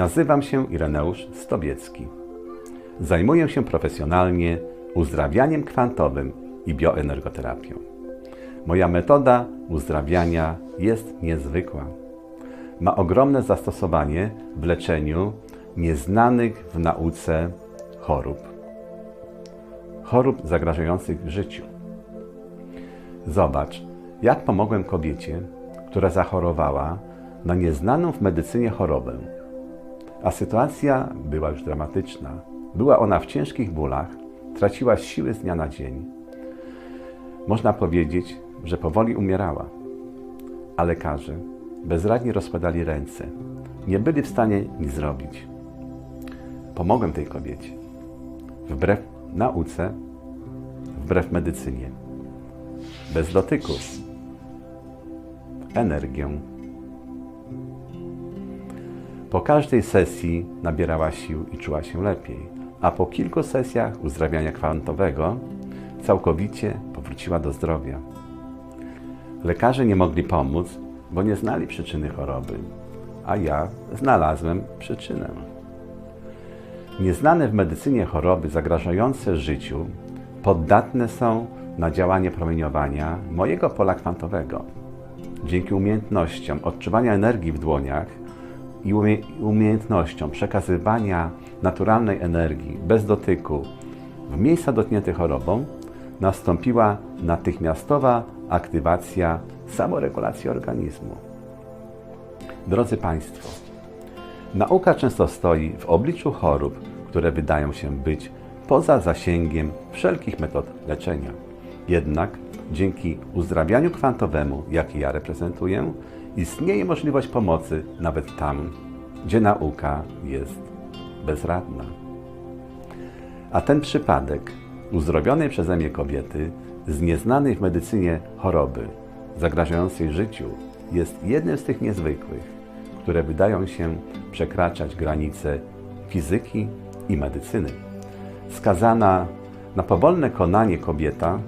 Nazywam się Ireneusz Stobiecki. Zajmuję się profesjonalnie uzdrawianiem kwantowym i bioenergoterapią. Moja metoda uzdrawiania jest niezwykła. Ma ogromne zastosowanie w leczeniu nieznanych w nauce chorób. Chorób zagrażających życiu. Zobacz, jak pomogłem kobiecie, która zachorowała na nieznaną w medycynie chorobę. A sytuacja była już dramatyczna. Była ona w ciężkich bólach, traciła siły z dnia na dzień. Można powiedzieć, że powoli umierała. A lekarze bezradnie rozkładali ręce. Nie byli w stanie nic zrobić. Pomogłem tej kobiecie. Wbrew nauce, wbrew medycynie. Bez dotyków. Energią. Po każdej sesji nabierała sił i czuła się lepiej, a po kilku sesjach uzdrawiania kwantowego całkowicie powróciła do zdrowia. Lekarze nie mogli pomóc, bo nie znali przyczyny choroby, a ja znalazłem przyczynę. Nieznane w medycynie choroby zagrażające życiu poddatne są na działanie promieniowania mojego pola kwantowego. Dzięki umiejętnościom odczuwania energii w dłoniach i umie- umiejętnościom przekazywania naturalnej energii bez dotyku w miejsca dotknięte chorobą nastąpiła natychmiastowa aktywacja samoregulacji organizmu. Drodzy Państwo, nauka często stoi w obliczu chorób, które wydają się być poza zasięgiem wszelkich metod leczenia. Jednak dzięki uzdrawianiu kwantowemu, jaki ja reprezentuję, istnieje możliwość pomocy nawet tam, gdzie nauka jest bezradna. A ten przypadek uzdrowionej przeze mnie kobiety z nieznanej w medycynie choroby zagrażającej życiu jest jednym z tych niezwykłych, które wydają się przekraczać granice fizyki i medycyny. Skazana na powolne konanie kobieta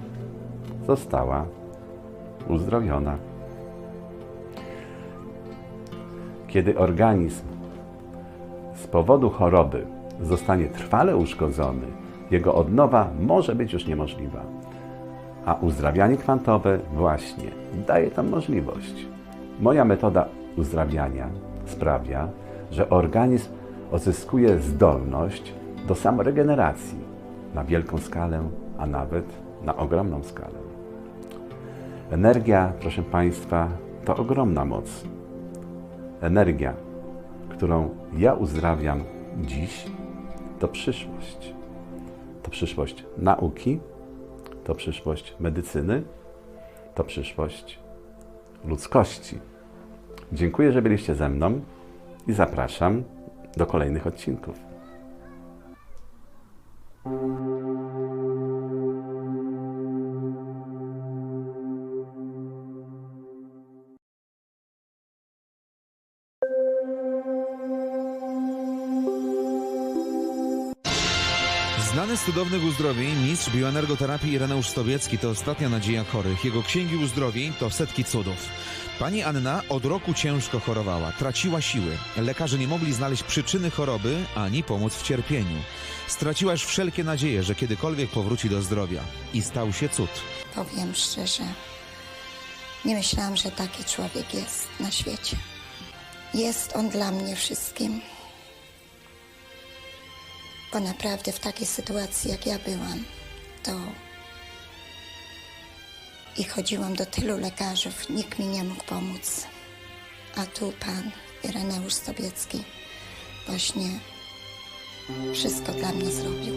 została uzdrowiona. Kiedy organizm z powodu choroby zostanie trwale uszkodzony, jego odnowa może być już niemożliwa. A uzdrawianie kwantowe właśnie daje tam możliwość. Moja metoda uzdrawiania sprawia, że organizm odzyskuje zdolność do samoregeneracji na wielką skalę, a nawet na ogromną skalę. Energia, proszę Państwa, to ogromna moc. Energia, którą ja uzdrawiam dziś, to przyszłość. To przyszłość nauki, to przyszłość medycyny, to przyszłość ludzkości. Dziękuję, że byliście ze mną i zapraszam do kolejnych odcinków. Znany z cudownych uzdrowień, mistrz bioenergoterapii Ireneusz Stobiecki to ostatnia nadzieja chorych. Jego księgi uzdrowień to setki cudów. Pani Anna od roku ciężko chorowała, traciła siły. Lekarze nie mogli znaleźć przyczyny choroby ani pomóc w cierpieniu. Straciła już wszelkie nadzieje, że kiedykolwiek powróci do zdrowia. I stał się cud. Powiem szczerze, nie myślałam, że taki człowiek jest na świecie. Jest on dla mnie wszystkim. Bo naprawdę w takiej sytuacji, jak ja byłam, to i chodziłam do tylu lekarzów, nikt mi nie mógł pomóc. A tu pan Ireneusz Stobiecki właśnie wszystko dla mnie zrobił.